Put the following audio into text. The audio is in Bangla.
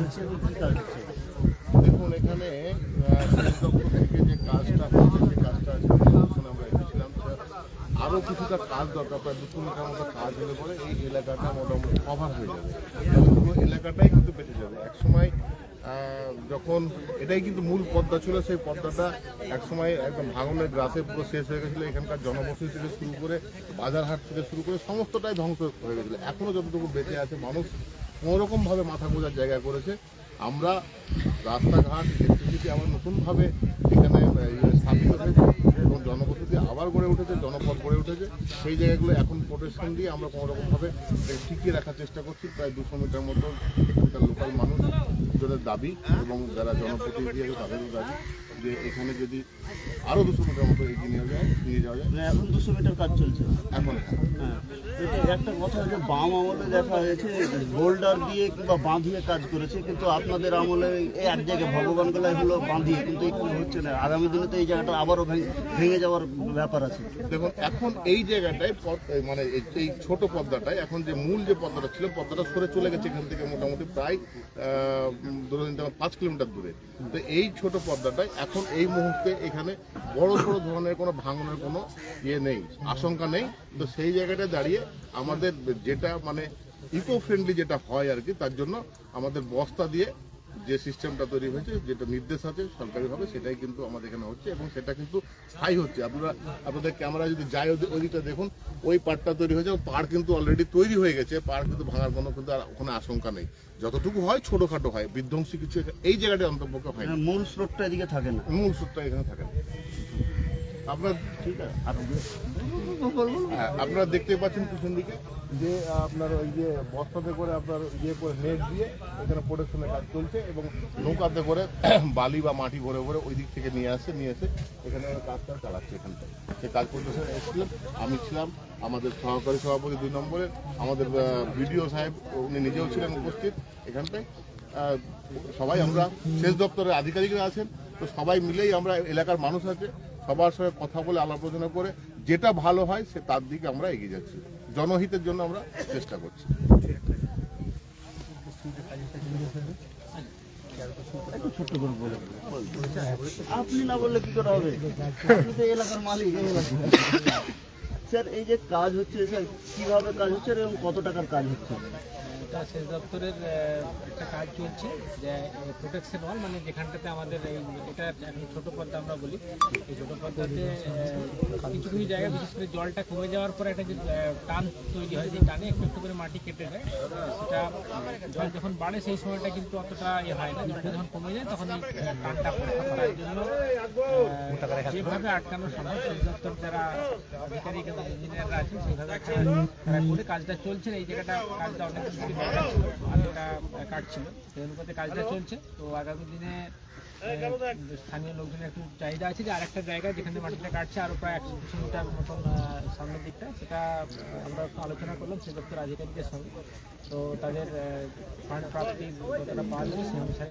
হচ্ছে দেখুন, এখানে যে আরও কিছুটা কাজ দরকার, প্রায় দু কিলোমিটার মতো কাজ হলে পরে এই এলাকাটা মোটামুটি কভার হয়ে যাবে। এলাকাটাই কিন্তু বেঁচে যাবে। একসময় যখন, এটাই কিন্তু মূল পদ্মা ছিল, সেই পদ্মাটা একসময় একদম ভাঙনের গ্রাসে পুরো শেষ হয়ে গেছিল। এখানকার জনবসতি থেকে শুরু করে বাজারহাট থেকে শুরু করে সমস্তটাই ধ্বংস হয়ে গেছিল। এখনও যতটুকু বেঁচে আছে, মানুষ কোনোরকমভাবে মাথা গোজার জায়গা করেছে। আমরা রাস্তাঘাট ইলেকট্রিসিটি আমরা নতুনভাবে এখানে স্থাপিত হয়েছে। আবার গড়ে উঠেছে, জনপদ গড়ে উঠেছে, সেই জায়গাগুলো এখন প্রোটেকশন দিয়ে আমরা কোনোরকমভাবে টিকিয়ে রাখার চেষ্টা করছি। প্রায় দুশো মিটার মতো এখানকার লোকাল মানুষ যাদের দাবি এবং যারা জনপ্রতিনিধি আছে তাদেরও দাবি। যে এখানে যদি আরও দুশো মিটার মতো এগিয়ে নিয়ে যায় নিয়ে যাওয়া যায়। মানে এখন দুশো মিটার কাজ চলছে। এখন হ্যাঁ। এটা একটা কথা যে বাম আমলে দেখা হয়েছে বোল্ডার দিয়ে কিংবা বাঁধিয়ে কাজ করেছে কিন্তু আপনাদের আমলে এই এক জায়গায় ভগবান গলায় হলো বাঁধিয়ে কিন্তু এখানে হচ্ছে না। আগামী দিনে তো এই জায়গাটা আবারও ভেঙে যাওয়ার ব্যাপার আছে। দেখুন এখন এই জায়গাটায় মানে এই- এই ছোট পদ্মাটায় এখন যে মূল যে পদ্মাটা ছিল পদ্মাটা সরে চলে গেছে এখান থেকে মোটামুটি প্রায় ধরে পাঁচ কিলোমিটার দূরে। তো এই ছোট পদ্মাটায় এখন এই মুহূর্তে এখানে বড় বড় ধরনের কোনো ভাঙনের কোনো ইয়ে নেই, আশঙ্কা নেই। তো সেই জায়গাটা দাঁড়িয়ে আমাদের যেটা মানে ইকো ফ্রেন্ডলি যেটা হয় আর কি, তার জন্য আমাদের বস্তা দিয়ে যে সিস্টেমটা তৈরি হয়েছে যেটা নির্দেশ আছে সরকারিভাবে সেটাই কিন্তু আমাদের এখানে হচ্ছে এবং সেটা কিন্তু স্থায়ী হচ্ছে। আপনারা আপনাদের ক্যামেরা যদি যায় ওদি- ওইদিকটা দেখুন ওই পাড়টা তৈরি হয়েছে পাড় কিন্তু অলরেডি তৈরি হয়ে গেছে। পাড় কিন্তু ভাঙার কোনো কিন্তু আর ওখানে আশঙ্কা নেই। যতটুকু হয় ছোটোখাটো হয় বিধ্বংসী কিছু এই জায়গাটায় অন্তর্পক্ষ হয় হ্যাঁ, মূল স্রোতটা এদিকে থাকে না। মূল স্রোতটা এখানে থাকে না। আপনার ঠিক আছে আর হ্যাঁ, আপনারা দেখতে পাচ্ছেন পিছন দিকে? যে আপনার ওই যে বস্তাতে করে আপনার ইয়ে করে নেট দিয়ে এখানে প্রোটেকশনের কাজ চলছে এবং নৌকাতে করে বালি বা মাটি ভরে ভরে ওই দিক থেকে নিয়ে আসছে নিয়ে এসে এখানে কাজটা চালাচ্ছে এখানটায় সে কাজ করতে এসেছিলাম, আমি ছিলাম, আমাদের সহকারী সভাপতি দুই নম্বরে আমাদের বিডিও সাহেব, উনি নিজেও ছিলেন উপস্থিত এখানটায় সবাই আমরা, সেচ দপ্তরের আধিকারিকরা আছেন, তো সবাই মিলেই আমরা এলাকার মানুষ আছে সবার সঙ্গে কথা বলে আলাপ আলোচনা করে যেটা ভালো হয় সে তার দিকে আমরা এগিয়ে যাচ্ছি। জনহিতের জন্য আমরা চেষ্টা করছি। আপনি না বললে কি করে হবে? এলাকার মালিক স্যার, এই যে কাজ হচ্ছে, স্যার, কীভাবে কাজ হচ্ছে এবং কত টাকার কাজ হচ্ছে? এটা সেচ দপ্তরের একটা কাজ চলছে যে প্রোটেকশন ওয়াল মানে যেখানটাতে আমাদের এটা এখন ছোট পদ্মা আমরা বলি। এই ছোট পদ্মাতে কিছু কিছু জায়গায় বিশেষ করে জলটা কমে যাওয়ার পরে একটা যে টান তৈরি হয়, সেই টানে একটু একটু করে মাটি কেটে যায়। সেটা জল যখন বাড়ে, সেই সময়টা কিন্তু অতটা ইয়ে হয় না। জলটা যখন কমে যায়, তখন টানটা জন্য আহ, যেভাবে আটকানো সম্ভব দপ্তর যারা আধিকারিক এবং ইঞ্জিনিয়াররা আছেন সেইভাবে একটা তারা করে কাজটা চলছে এই জায়গাটা কাজটা অনেক আর এটা কাটছিল। সেই অনুপাতে কাজটা চলছে। তো আগামী দিনে স্থানীয় লোকজনের একটু চাহিদা আছে যে আরেকটা জায়গা যেখানে মাটিটা কাটছে আরও প্রায় একশো দুশো মিটার মতন সামনের দিকটা সেটা আমরা একটু আলোচনা করলাম সে দপ্তর আধিকারিকের সঙ্গে। তো তাদের ফান্ড প্রাপ্তি কতটা পাওয়া যাবে সেই অনুসারে